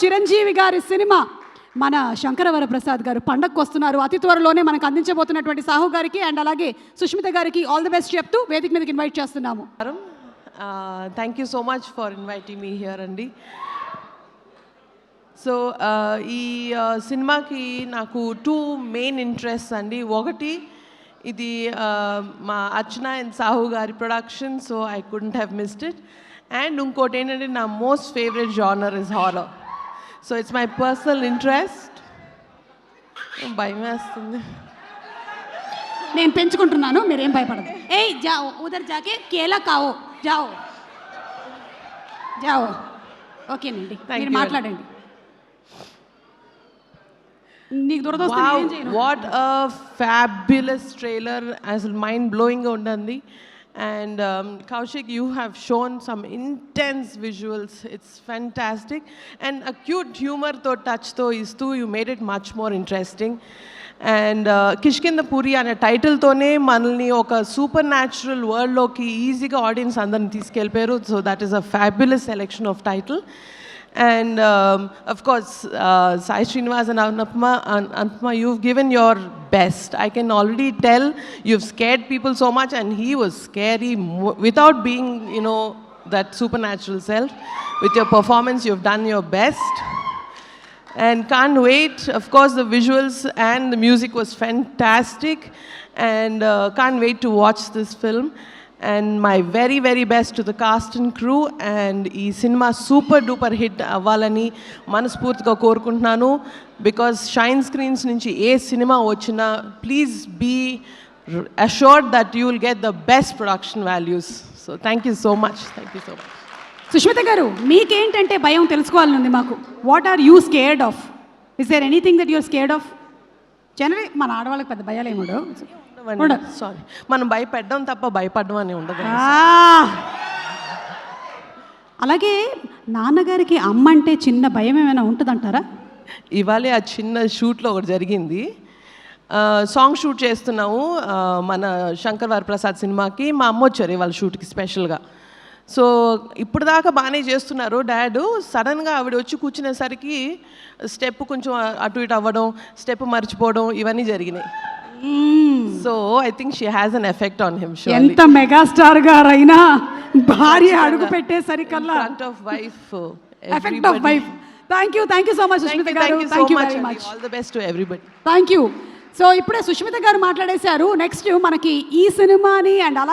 చిరంజీవి గారి సినిమా. మన శంకరవర ప్రసాద్ గారు పండగకు వస్తున్నారు అతి త్వరలోనే మనకు అందించబోతున్నటువంటి సాహు గారికి అండ్ అలాగే సుష్మిత గారికి ఆల్ ది బెస్ట్ చెప్తూ వేదిక మీదకి ఇన్వైట్ చేస్తున్నాము. Thank you so much for inviting me here అండి. సో ఈ సినిమాకి నాకు టూ మెయిన్ ఇంట్రెస్ట్ అండి. ఒకటి ఇది మా అర్చన అండ్ సాహు గారి production so I couldn't have missed it and ఇంకోటి ఏంటంటే నా most favourite genre is horror so it's my personal interest భయం వేస్తుంది? నేను పెంచుకుంటున్నాను మీరేం భయపడదు. ఏ జావో ఉదర్ జాకే కేలా కావో జావో. జావో. ఓకేనండి మీరు మాట్లాడండి. నీకు వాట్ ఫ్యాబ్యులస్ ట్రైలర్ అసలు మైండ్ బ్లోయింగ్గా ఉంటుంది అసలు మైండ్ బ్లోయింగ్గా ఉంటుంది and Kaushik you have shown some intense visuals it's fantastic and acute హ్యూమర్తో టచ్తో ఇస్తూ you made it much more interesting and Kishkindhapuri అనే టైటిల్తోనే మనల్ని ఒక సూపర్ న్యాచురల్ వరల్డ్లోకి ఈజీగా ఆడియన్స్ అందరిని తీసుకెళ్ళిపోయారు so that is a fabulous selection of title And um, of course, uh, Sai Srinivas and Anupma, An- Anupma, you've given your best. I can already tell you've scared people so much, and he was scary without being, you know, that supernatural self. With your performance, you've done your best. And can't wait. Of course, the visuals and the music was fantastic. And uh, can't wait to watch this film. And my very very best to the cast and crew and ఈ సినిమా super duper hit అవ్వాలని మనస్ఫూర్తిగా కోరుకుంటున్నాను. Because shine screens నుంచి ఏ సినిమా వచ్చినా please be assured that you will get the best production values so thank you so much thank you so much Sushmita గారు మీకేంటంటే భయం తెలుసుకోవాలనుంది మాకు. What are you scared of is there anything that you're scared of general మన ఆడవాళ్ళకి పెద్ద భయాలు ఏమి ఉండవు. సారీ. మనం భయపెట్టడం తప్ప భయపడడం అని ఉండదు! అలాగే నాన్నగారికి అమ్మ అంటే చిన్న భయం ఏమైనా ఉంటుందంటారా? ఇవాళే ఆ చిన్న షూట్లో ఒకటి జరిగింది. సాంగ్ షూట్ చేస్తున్నాము. మన శంకర్ వరప్రసాద్ సినిమాకి మా అమ్మ వచ్చారు ఇవాళ షూట్కి స్పెషల్గా. సో ఇప్పుడు దాకా బాగానే చేస్తున్నారు. డాడ్ సడన్గా ఆవిడ వచ్చి కూర్చునేసరికి స్టెప్ కొంచెం అటు ఇటు అవ్వడం స్టెప్ మర్చిపోవడం ఇవన్నీ జరిగినాయి. So I think she has an effect on him so ఎంత మెగాస్టార్ గారైనా భార్య అడుగు పెట్టేసరికల్లా. Of wife effect of wife thank you thank you so much Sushmita గారు thank you very much all the best to everybody thank you so ఇప్పుడే సుష్మిత గారు మాట్లాడేశారు. Next మనకి ఈ సినిమాని అండ్ అలా